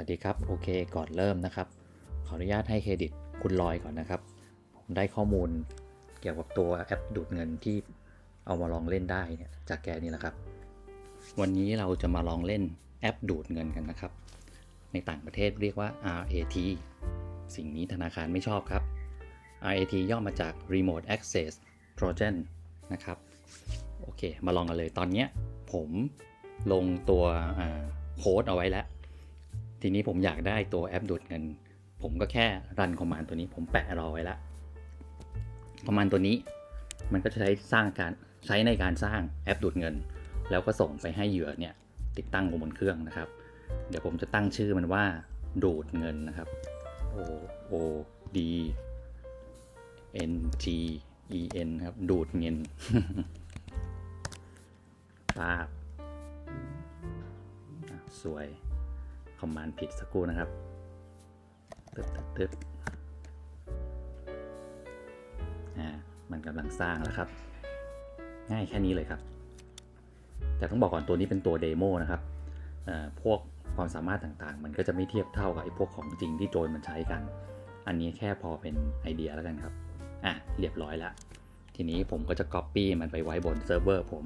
วัสดีครับ โอเค ก่อนเริ่มนะครับ ขออนุญาตให้เครดิตคุณลอยก่อนนะครับ ผมได้ข้อมูลเกี่ยวกับตัวแอปดูดเงินที่เอามาลองเล่นได้เนี่ยจากแกนี่แหละครับ วันนี้เราจะมาลองเล่นแอปดูดเงินกันนะครับ ในต่างประเทศเรียกว่า RAT สิ่งนี้ธนาคารไม่ชอบครับ RAT ย่อมาจาก Remote Access Trojan นะครับ โอเค มาลองกันเลยตอนนี้ผมลงตัวโค้ดเอาไว้แล้ว ทีนี้ผมอยากได้ตัวแอปดูดเงิน ผมก็แค่รันคอมมานด์ตัวนี้ ผมแปะรอไว้แล้วคอมมานด์ตัวนี้ มันก็จะใช้สร้างการใช้ในการสร้างแอปดูดเงิน แล้วก็ส่งไปให้เหยื่อเนี่ยติดตั้งบนเครื่องนะครับ เดี๋ยวผมจะตั้งชื่อมันว่าดูดเงินนะครับ O O D N G E N ครับ ดูดเงินปาบสวย คอมมานด์ผิดสักครู่นะครับตึ๊ดตึ๊ดตึ๊ดอ่ามันกำลังสร้างแล้วครับ ง่ายแค่นี้เลยครับ แต่ต้องบอกก่อนตัวนี้เป็นตัวเดโมนะครับพวกความสามารถต่างๆ มันก็จะไม่เทียบเท่ากับไอ้พวกของจริงที่โจรมันใช้กัน อันนี้แค่พอเป็นไอเดียแล้วกันครับ อะ เรียบร้อยแล้วทีนี้ผมก็จะ Copy มันไปไว้บนเซิร์ฟเวอร์ผม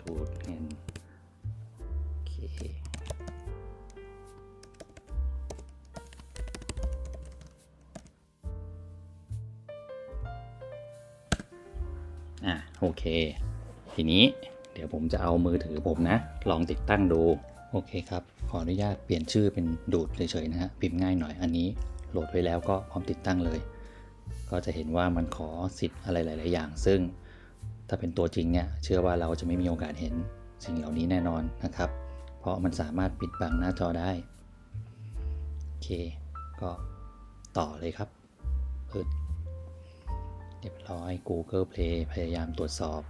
ดูดเงิน อเคอะโอเค ทีนี้เดี๋ยวผมจะเอามือถือผมนะ ลองติดตั้งดู โอเคครับ ขออนุญาตเปลี่ยนชื่อเป็นดูดเฉยๆนะฮะ พิมพ์ง่ายหน่อยอันนี้ โหลดไว้แล้วก็พร้อมติดตั้งเลย ก็จะเห็นว่ามันขอสิทธิ์อะไรหลาย ๆ อย่าง ซึ่งถ้าเป็นตัวจริงเนี่ย เชื่อว่าเราจะไม่มีโอกาสเห็นสิ่งเหล่านี้แน่นอนนะครับ เพราะมันสามารถปิดบังหน้าจอได้โอเค ก็ต่อเลยครับเปิดเรียบร้อย Google Play พยายามตรวจสอบ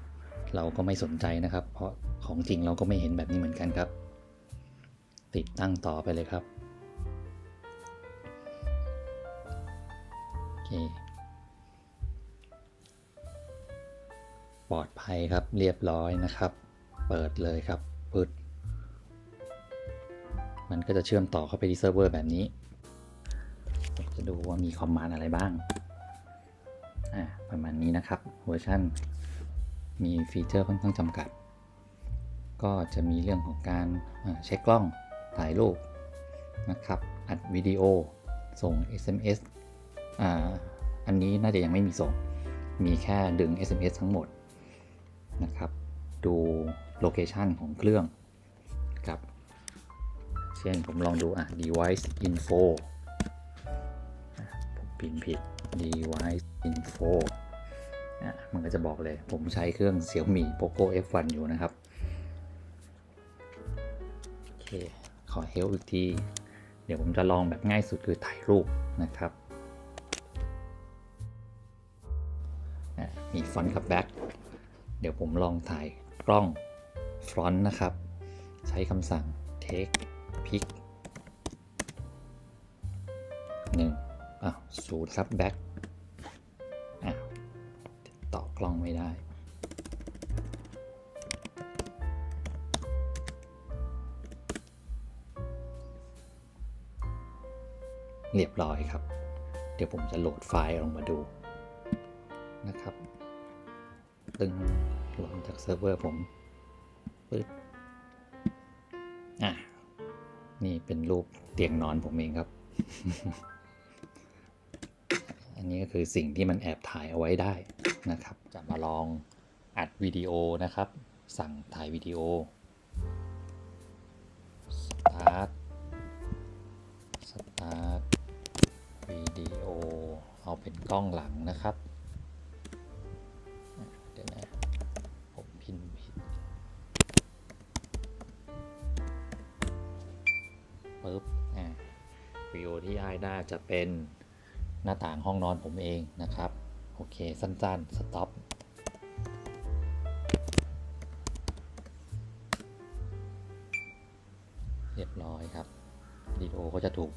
เราก็ไม่สนใจนะครับ เพราะของจริงเราก็ไม่เห็นแบบนี้เหมือนกันครับ ติดตั้งต่อไปเลยครับโอเคปลอดภัยครับเรียบร้อยนะครับ เปิดเลยครับปึ๊ด มันก็จะเชื่อมต่อเข้าไปที่เซิร์ฟเวอร์แบบนี้ ผมจะดูว่ามีคอมมานด์อะไรบ้าง อ่า ประมาณนี้นะครับ เวอร์ชันมีฟีเจอร์ค่อนข้างจำกัด ก็จะมีเรื่องของการเช็คกล้อง ถ่ายรูปนะครับ อัดวิดีโอ ส่ง SMS อ่า อันนี้น่าจะยังไม่มีส่ง มีแค่ดึง SMS ทั้งหมดนะครับ ดูโลเคชันของเครื่องครับ เช่นผมลองดูอะ device info ผมพิมพ์ผิด device info อะมันก็จะบอกเลย ผมใช้เครื่อง Xiaomi Poco F1 อยู่นะครับ โอเค ขอเฮลอีกที เดี๋ยวผมจะลองแบบง่ายสุดคือถ่ายรูปนะครับมีฟอนต์กับแบ็คเดี๋ยวผมลองถ่ายกล้องฟรอนต์นะครับ ใช้คำสั่ง take pic หนึ่งอะศูนย์ครับแบ็คอะติดต่อกล้องไม่ได้เรียบร้อยครับ เดี๋ยวผมจะโหลดไฟล์ลงมาดูนะครับ ตึงลงจากเซิร์ฟเวอร์ผมปึ๊บอะ นี่เป็นรูปเตียงนอนผมเองครับ อันนี้ก็คือสิ่งที่มันแอบถ่ายเอาไว้ได้นะครับ จะมาลองอัดวิดีโอนะครับ สั่งถ่ายวิดีโอ start start วิดีโอ เอาเป็นกล้องหลังนะครับ ปึ๊บวิดีโอที่ไอ้ได้จะเป็นหน้าต่างห้องนอนผมเองนะครับ โอเค สั้นๆ สต็อปเรียบร้อยครับวิดีโอก็จะถูก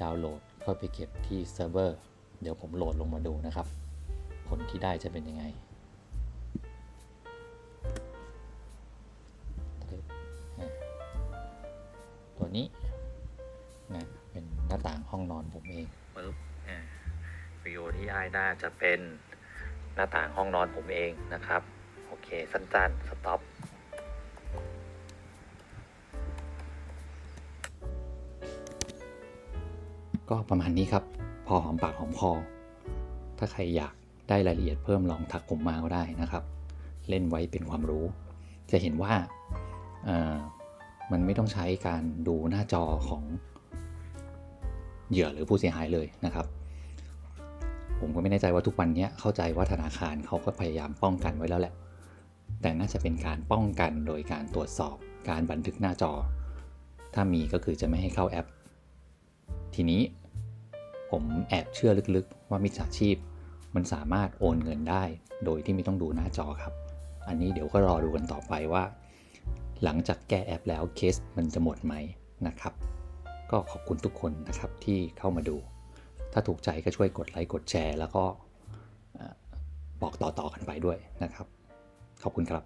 ดาวน์โหลดเข้าไปเก็บที่เซิร์ฟเวอร์ เดี๋ยวผมโหลดลงมาดูนะครับ ผลที่ได้จะเป็นยังไง หน้าต่างห้องนอนผมเองปึ๊บอ่าวิวที่ไอ้ายน่าจะเป็นหน้าต่างห้องนอนผมเองนะครับ โอเค สั้นๆ สต็อปก็ประมาณนี้ครับ พอหอมปากหอมคอ ถ้าใครอยากได้รายละเอียดเพิ่มลองทักผมมาก็ได้นะครับ เล่นไว้เป็นความรู้ จะเห็นว่าเอ่อมันไม่ต้องใช้การดูหน้าจอของ เหยื่อหรือผู้เสียหายเลยนะครับ ผมก็ไม่แน่ใจว่าทุกวันนี้เข้าใจว่าธนาคารเขาก็พยายามป้องกันไว้แล้วแหละ แต่น่าจะเป็นการป้องกันโดยการตรวจสอบการบันทึกหน้าจอ ถ้ามีก็คือจะไม่ให้เข้าแอป ทีนี้ผมแอบเชื่อลึกๆ ว่ามิจฉาชีพ มันสามารถโอนเงินได้ โดยที่ไม่ต้องดูหน้าจอครับ อันนี้เดี๋ยวก็รอดูกันต่อไปว่า หลังจากแก้แอปแล้วเคสมันจะหมดไหมนะครับ ก็ขอบคุณทุกคนนะครับที่เข้ามาดู ถ้าถูกใจก็ช่วยกดไลค์กดแชร์ แล้วก็บอกต่อๆกันไปด้วยนะครับ ขอบคุณครับ